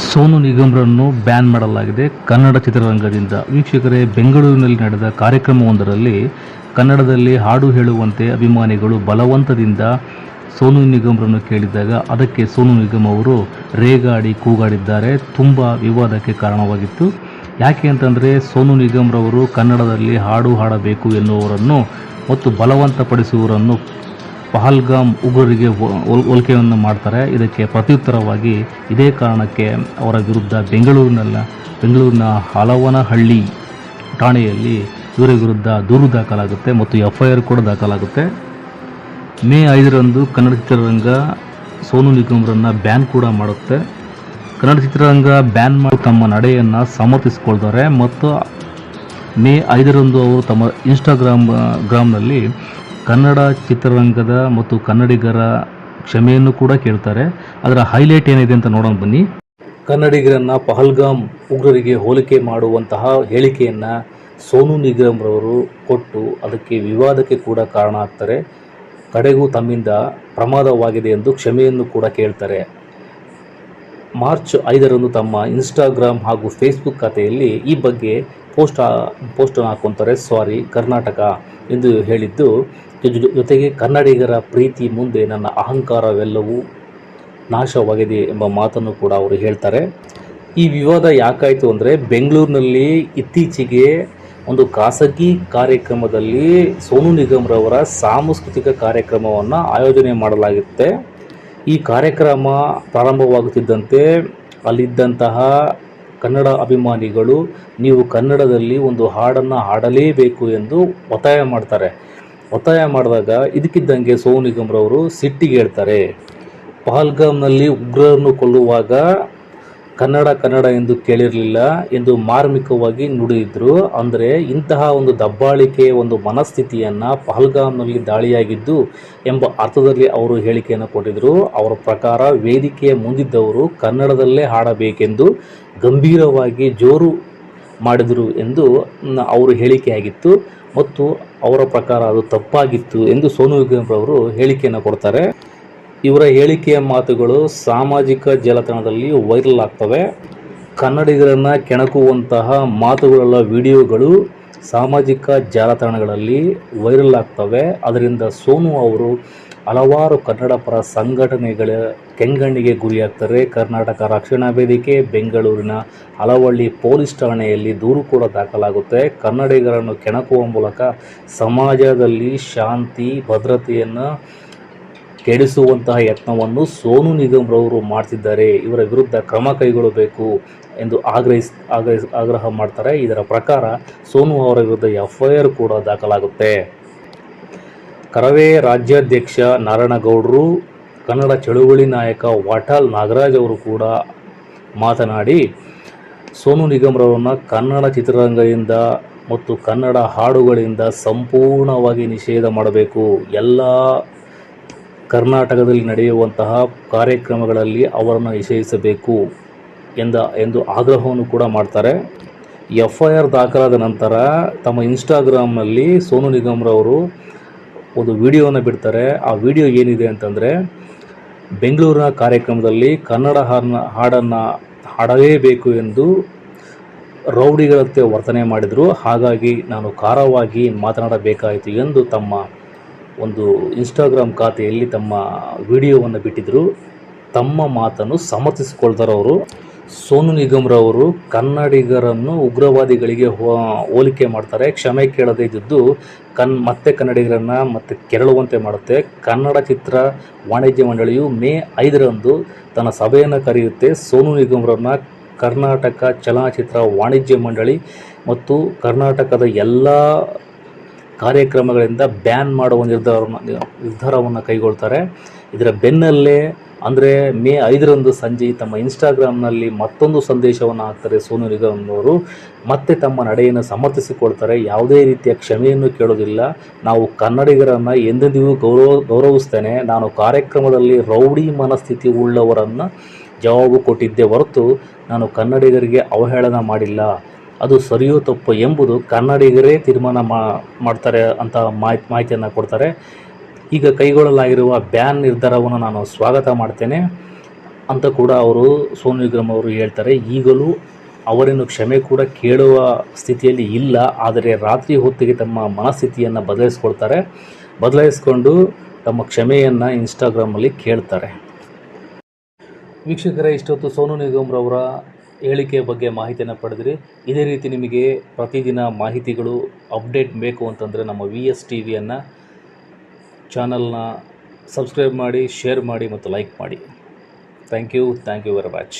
Sonu ನಿಗಮ್ರನ್ನು ban ಮಾಡಲಾಗಿದೆ. ಕನ್ನಡ ಚಿತ್ರರಂಗದಿಂದ ವೀಕ್ಷಕರೇ, ಬೆಂಗಳೂರಿನಲ್ಲಿ ನಡೆದ ಕಾರ್ಯಕ್ರಮವೊಂದರಲ್ಲಿ ಕನ್ನಡದಲ್ಲಿ ಹಾಡು ಹೇಳುವಂತೆ ಅಭಿಮಾನಿಗಳು ಬಲವಂತದಿಂದ ಸೋನು ನಿಗಮ್ರನ್ನು ಕೇಳಿದಾಗ ಅದಕ್ಕೆ ಸೋನು ನಿಗಮ್ ಅವರು ರೇಗಾಡಿ, ಕೂಗಾಡಿದ್ದಾರೆ. ತುಂಬ ವಿವಾದಕ್ಕೆ ಕಾರಣವಾಗಿತ್ತು. ಯಾಕೆ ಅಂತಂದರೆ ಸೋನು ನಿಗಮ್ರವರು ಕನ್ನಡದಲ್ಲಿ ಹಾಡು ಹಾಡಬೇಕು ಎನ್ನುವರನ್ನು ಮತ್ತು ಬಲವಂತಪಡಿಸುವವರನ್ನು ಪಹಲ್ಗಾಮ್ ಉಗ್ರರಿಗೆ ಹೋಲಿಕೆಯನ್ನು ಮಾಡ್ತಾರೆ. ಇದಕ್ಕೆ ಪ್ರತ್ಯುತ್ತರವಾಗಿ ಇದೇ ಕಾರಣಕ್ಕೆ ಅವರ ವಿರುದ್ಧ ಬೆಂಗಳೂರಿನಲ್ಲ, ಬೆಂಗಳೂರಿನ ಹಲವನಹಳ್ಳಿ ಠಾಣೆಯಲ್ಲಿ ಇವರ ವಿರುದ್ಧ ದೂರು ದಾಖಲಾಗುತ್ತೆ ಮತ್ತು ಎಫ್ ಐ ಆರ್ ಕೂಡ ದಾಖಲಾಗುತ್ತೆ. ಮೇ ಐದರಂದು ಕನ್ನಡ ಚಿತ್ರರಂಗ ಸೋನು ನಿಗಮ್ರನ್ನು ಬ್ಯಾನ್ ಕೂಡ ಮಾಡುತ್ತೆ. ಕನ್ನಡ ಚಿತ್ರರಂಗ ಬ್ಯಾನ್ ಮಾಡಿ ತಮ್ಮ ನಡೆಯನ್ನು ಸಮರ್ಥಿಸಿಕೊಳ್ತಾರೆ ಮತ್ತು ಮೇ ಐದರಂದು ಅವರು ತಮ್ಮ ಇನ್ಸ್ಟಾಗ್ರಾಮ್, ಗ್ರಾಮ್ನಲ್ಲಿ ಕನ್ನಡ ಚಿತ್ರರಂಗದ ಮತ್ತು ಕನ್ನಡಿಗರ ಕ್ಷಮೆಯನ್ನು ಕೂಡ ಕೇಳ್ತಾರೆ. ಅದರ ಹೈಲೈಟ್ ಏನಿದೆ ಅಂತ ನೋಡೋಣ ಬನ್ನಿ. ಕನ್ನಡಿಗರನ್ನ ಪಹಲ್ಗಾಮ್ ಉಗ್ರರಿಗೆ ಹೋಲಿಕೆ ಮಾಡುವಂತಹ ಹೇಳಿಕೆಯನ್ನು ಸೋನು ನಿಗಮ್ರವರು ಕೊಟ್ಟು ಅದಕ್ಕೆ ವಿವಾದಕ್ಕೆ ಕೂಡ ಕಾರಣ ಆಗ್ತಾರೆ. ಕಡೆಗೂ ತಮ್ಮಿಂದ ಪ್ರಮಾದವಾಗಿದೆ ಎಂದು ಕ್ಷಮೆಯನ್ನು ಕೂಡ ಕೇಳ್ತಾರೆ. ಮಾರ್ಚ್ ಐದರಂದು ತಮ್ಮ ಇನ್ಸ್ಟಾಗ್ರಾಮ್ ಹಾಗೂ ಫೇಸ್ಬುಕ್ ಖಾತೆಯಲ್ಲಿ ಈ ಬಗ್ಗೆ ಪೋಸ್ಟ್ ಪೋಸ್ಟನ್ನು ಹಾಕ್ಕೊಂತಾರೆ. ಸಾರಿ, ಕರ್ನಾಟಕ ಎಂದು ಹೇಳಿದ್ದು ಜೊತೆಗೆ ಕನ್ನಡಿಗರ ಪ್ರೀತಿ ಮುಂದೆ ನನ್ನ ಅಹಂಕಾರವೆಲ್ಲವೂ ನಾಶವಾಗಿದೆ ಎಂಬ ಮಾತನ್ನು ಕೂಡ ಅವರು ಹೇಳ್ತಾರೆ. ಈ ವಿವಾದ ಯಾಕಾಯಿತು ಅಂದರೆ, ಬೆಂಗಳೂರಿನಲ್ಲಿ ಇತ್ತೀಚೆಗೆ ಒಂದು ಖಾಸಗಿ ಕಾರ್ಯಕ್ರಮದಲ್ಲಿ ಸೋನು ನಿಗಮ್ರವರ ಸಾಂಸ್ಕೃತಿಕ ಕಾರ್ಯಕ್ರಮವನ್ನು ಆಯೋಜನೆ ಮಾಡಲಾಗುತ್ತೆ. ಈ ಕಾರ್ಯಕ್ರಮ ಪ್ರಾರಂಭವಾಗುತ್ತಿದ್ದಂತೆ ಅಲ್ಲಿದ್ದಂತಹ ಕನ್ನಡ ಅಭಿಮಾನಿಗಳು ನೀವು ಕನ್ನಡದಲ್ಲಿ ಒಂದು ಹಾಡನ್ನು ಹಾಡಲೇಬೇಕು ಎಂದು ಒತ್ತಾಯ ಮಾಡ್ತಾರೆ. ಒತ್ತಾಯ ಮಾಡಿದಾಗ ಇದಕ್ಕಿದ್ದಂಗೆ ಸೋನು ನಿಗಮ್ರವರು ಸಿಟ್ಟಿಗೆ ಹೇಳ್ತಾರೆ ಪಹಲ್ಗಾಮ್ನಲ್ಲಿ ಉಗ್ರರನ್ನು ಕೊಲ್ಲುವಾಗ ಕನ್ನಡ ಕನ್ನಡ ಎಂದು ಕೇಳಿರಲಿಲ್ಲ ಎಂದು ಮಾರ್ಮಿಕವಾಗಿ ನುಡಿದಿದ್ರು ಅಂದರೆ ಇಂತಹ ಒಂದು ದಬ್ಬಾಳಿಕೆ, ಒಂದು ಮನಸ್ಥಿತಿಯನ್ನು ಪಹಲ್ಗಾಮ್ನಲ್ಲಿ ದಾಳಿಯಾಗಿದ್ದು ಎಂಬ ಅರ್ಥದಲ್ಲಿ ಅವರು ಹೇಳಿಕೆಯನ್ನು ಕೊಟ್ಟಿದ್ದರು ಅವರ ಪ್ರಕಾರ ವೇದಿಕೆಯ ಮುಂದಿದ್ದವರು ಕನ್ನಡದಲ್ಲೇ ಹಾಡಬೇಕೆಂದು ಗಂಭೀರವಾಗಿ ಜೋರು ಮಾಡಿದರು ಎಂದು ಅವರು ಹೇಳಿಕೆಯಾಗಿತ್ತು. ಮತ್ತು ಅವರ ಪ್ರಕಾರ ಅದು ತಪ್ಪಾಗಿತ್ತು ಎಂದು ಸೋನು ನಿಗಮ್ ಅವರು ಹೇಳಿಕೆಯನ್ನು ಕೊಡ್ತಾರೆ. ಇವರ ಹೇಳಿಕೆಯ ಮಾತುಗಳು ಸಾಮಾಜಿಕ ಜಾಲತಾಣದಲ್ಲಿ ವೈರಲ್ ಆಗ್ತವೆ. ಕನ್ನಡಿಗರನ್ನು ಕೆಣಕುವಂತಹ ಮಾತುಗಳೆಲ್ಲ ವಿಡಿಯೋಗಳು ಸಾಮಾಜಿಕ ಜಾಲತಾಣಗಳಲ್ಲಿ ವೈರಲ್ ಆಗ್ತವೆ. ಅದರಿಂದ ಸೋನು ಅವರು ಹಲವಾರು ಕನ್ನಡ ಪರ ಸಂಘಟನೆಗಳ ಕೆಂಗಣ್ಣಿಗೆ ಗುರಿಯಾಗ್ತಾರೆ. ಕರ್ನಾಟಕ ರಕ್ಷಣಾ ವೇದಿಕೆ, ಬೆಂಗಳೂರಿನ ಹಲವಳ್ಳಿ ಪೊಲೀಸ್ ಠಾಣೆಯಲ್ಲಿ ದೂರು ಕೂಡ ದಾಖಲಾಗುತ್ತೆ. ಕನ್ನಡಿಗರನ್ನು ಕೆಣಕುವ ಮೂಲಕ ಸಮಾಜದಲ್ಲಿ ಶಾಂತಿ, ಭದ್ರತೆಯನ್ನು ಕೆಡಿಸುವಂತಹ ಯತ್ನವನ್ನು ಸೋನು ನಿಗಮ್ರವರು ಮಾಡ್ತಿದ್ದಾರೆ. ಇವರ ವಿರುದ್ಧ ಕ್ರಮ ಕೈಗೊಳ್ಳಬೇಕು ಎಂದು ಆಗ್ರಹಿಸ್ ಆಗ್ರಹಿಸ್, ಆಗ್ರಹ ಮಾಡ್ತಾರೆ. ಇದರ ಪ್ರಕಾರ ಸೋನು ಅವರ ವಿರುದ್ಧ ಎಫ್ ಐ ಆರ್ ಕೂಡ ದಾಖಲಾಗುತ್ತೆ. ಕರವೇ ರಾಜ್ಯಾಧ್ಯಕ್ಷ ನಾರಾಯಣಗೌಡರು, ಕನ್ನಡ ಚಳುವಳಿ ನಾಯಕ ವಾಟಾಲ್ ನಾಗರಾಜ್ ಅವರು ಕೂಡ ಮಾತನಾಡಿ, ಸೋನು ನಿಗಮ್ರವರನ್ನು ಕನ್ನಡ ಚಿತ್ರರಂಗದಿಂದ ಮತ್ತು ಕನ್ನಡ ಹಾಡುಗಳಿಂದ ಸಂಪೂರ್ಣವಾಗಿ ನಿಷೇಧ ಮಾಡಬೇಕು. ಎಲ್ಲ ಕರ್ನಾಟಕದಲ್ಲಿ ನಡೆಯುವಂತಹ ಕಾರ್ಯಕ್ರಮಗಳಲ್ಲಿ ಅವರನ್ನು ನಿಷೇಧಿಸಬೇಕು ಎಂದ ಎಂದು ಆಗ್ರಹವನ್ನು ಕೂಡ ಮಾಡ್ತಾರೆ. ಎಫ್ ಐ ಆರ್ ದಾಖಲಾದ ನಂತರ ತಮ್ಮ ಇನ್ಸ್ಟಾಗ್ರಾಮ್ನಲ್ಲಿ ಸೋನು ನಿಗಮ್ರವರು ಒಂದು ವಿಡಿಯೋವನ್ನು ಬಿಡ್ತಾರೆ. ಆ ವಿಡಿಯೋ ಏನಿದೆ ಅಂತಂದರೆ, ಬೆಂಗಳೂರಿನ ಕಾರ್ಯಕ್ರಮದಲ್ಲಿ ಕನ್ನಡ ಹಾಡನ್ನ, ಹಾಡನ್ನು ಹಾಡಲೇಬೇಕು ಎಂದು ರೌಡಿಗಳಂತೆ ವರ್ತನೆ ಮಾಡಿದರು. ಹಾಗಾಗಿ ನಾನು ಖಾರವಾಗಿ ಮಾತನಾಡಬೇಕಾಯಿತು ಎಂದು ತಮ್ಮ ಒಂದು ಇನ್ಸ್ಟಾಗ್ರಾಮ್ ಖಾತೆಯಲ್ಲಿ ತಮ್ಮ ವಿಡಿಯೋವನ್ನು ಬಿಟ್ಟಿದ್ದರು ತಮ್ಮ ಮಾತನ್ನು ಸಮರ್ಥಿಸಿಕೊಳ್ತಾರವರು. ಸೋನು ನಿಗಮ್ರವರು ಕನ್ನಡಿಗರನ್ನು ಉಗ್ರವಾದಿಗಳಿಗೆ ಹೋಲಿಕೆ ಮಾಡ್ತಾರೆ. ಕ್ಷಮೆ ಕೇಳದೇ ಇದ್ದಿದ್ದು ಕನ್, ಮತ್ತೆ ಕನ್ನಡಿಗರನ್ನು ಮತ್ತೆ ಕೆರಳುವಂತೆ ಮಾಡುತ್ತೆ. ಕನ್ನಡ ಚಿತ್ರ ವಾಣಿಜ್ಯ ಮಂಡಳಿಯು ಮೇ ಐದರಂದು ತನ್ನ ಸಭೆಯನ್ನು ಕರೆಯುತ್ತೆ. ಸೋನು ನಿಗಮ್ರನ್ನ ಕರ್ನಾಟಕ ಚಲನಚಿತ್ರ ವಾಣಿಜ್ಯ ಮಂಡಳಿ ಮತ್ತು ಕರ್ನಾಟಕದ ಎಲ್ಲ ಕಾರ್ಯಕ್ರಮಗಳಿಂದ ಬ್ಯಾನ್ ಮಾಡುವ ನಿರ್ಧಾರವನ್ನು ನಿರ್ಧಾರವನ್ನು ಕೈಗೊಳ್ತಾರೆ. ಇದರ ಬೆನ್ನಲ್ಲೇ ಅಂದರೆ ಮೇ ಐದರಂದು ಸಂಜೆ ತಮ್ಮ ಇನ್ಸ್ಟಾಗ್ರಾಮ್ನಲ್ಲಿ ಮತ್ತೊಂದು ಸಂದೇಶವನ್ನು ಹಾಕ್ತಾರೆ ಸೋನು ನಿಗಮ್ ಅವರು ಮತ್ತೆ ತಮ್ಮ ನಡೆಯನ್ನು ಸಮರ್ಥಿಸಿಕೊಳ್ತಾರೆ. ಯಾವುದೇ ರೀತಿಯ ಕ್ಷಮೆಯನ್ನು ಕೇಳೋದಿಲ್ಲ. ನಾವು ಕನ್ನಡಿಗರನ್ನು ಎಂದೆಂದಿಗೂ ಗೌರವ ಗೌರವಿಸ್ತೇನೆ. ನಾನು ಕಾರ್ಯಕ್ರಮದಲ್ಲಿ ರೌಡಿ ಮನಸ್ಥಿತಿ ಉಳ್ಳವರನ್ನು ಜವಾಬು ಕೊಟ್ಟಿದ್ದೆ ಹೊರತು ನಾನು ಕನ್ನಡಿಗರಿಗೆ ಅವಹೇಳನ ಮಾಡಿಲ್ಲ. ಅದು ಸರಿಯೋ ತಪ್ಪು ಎಂಬುದು ಕನ್ನಡಿಗರೇ ತೀರ್ಮಾನ ಮಾಡ್ತಾರೆ ಅಂತ ಮಾಹಿತಿ, ಮಾಹಿತಿಯನ್ನು ಕೊಡ್ತಾರೆ. ಈಗ ಕೈಗೊಳ್ಳಲಾಗಿರುವ ಬ್ಯಾನ್ ನಿರ್ಧಾರವನ್ನು ನಾನು ಸ್ವಾಗತ ಮಾಡ್ತೇನೆ ಅಂತ ಕೂಡ ಅವರು ಸೋನು ನಿಗಮ್ ಅವರು ಹೇಳ್ತಾರೆ. ಈಗಲೂ ಅವರನ್ನು ಕ್ಷಮೆ ಕೂಡ ಕೇಳುವ ಸ್ಥಿತಿಯಲ್ಲಿ ಇಲ್ಲ, ಆದರೆ ರಾತ್ರಿ ಹೊತ್ತಿಗೆ ತಮ್ಮ ಮನಸ್ಥಿತಿಯನ್ನು ಬದಲಾಯಿಸ್ಕೊಳ್ತಾರೆ. ಬದಲಾಯಿಸ್ಕೊಂಡು ತಮ್ಮ ಕ್ಷಮೆಯನ್ನು ಇನ್ಸ್ಟಾಗ್ರಾಮಲ್ಲಿ ಕೇಳ್ತಾರೆ. ವೀಕ್ಷಕರೇ, ಇಷ್ಟೊತ್ತು ಸೋನು ನಿಗಮ್ರವರ ಹೇಳಿಕೆ ಬಗ್ಗೆ ಮಾಹಿತಿಯನ್ನು ಪಡೆದಿರಿ. ಇದೇ ರೀತಿ ನಿಮಗೆ ಪ್ರತಿದಿನ ಮಾಹಿತಿಗಳು ಅಪ್ಡೇಟ್ ಬೇಕು ಅಂತಂದರೆ ನಮ್ಮ ವಿ ಎಸ್ ಟಿ ವಿಯನ್ನು ಚಾನಲ್ನ ಸಬ್ಸ್ಕ್ರೈಬ್ ಮಾಡಿ, ಶೇರ್ ಮಾಡಿ ಮತ್ತು ಲೈಕ್ ಮಾಡಿ. Thank you thank you very much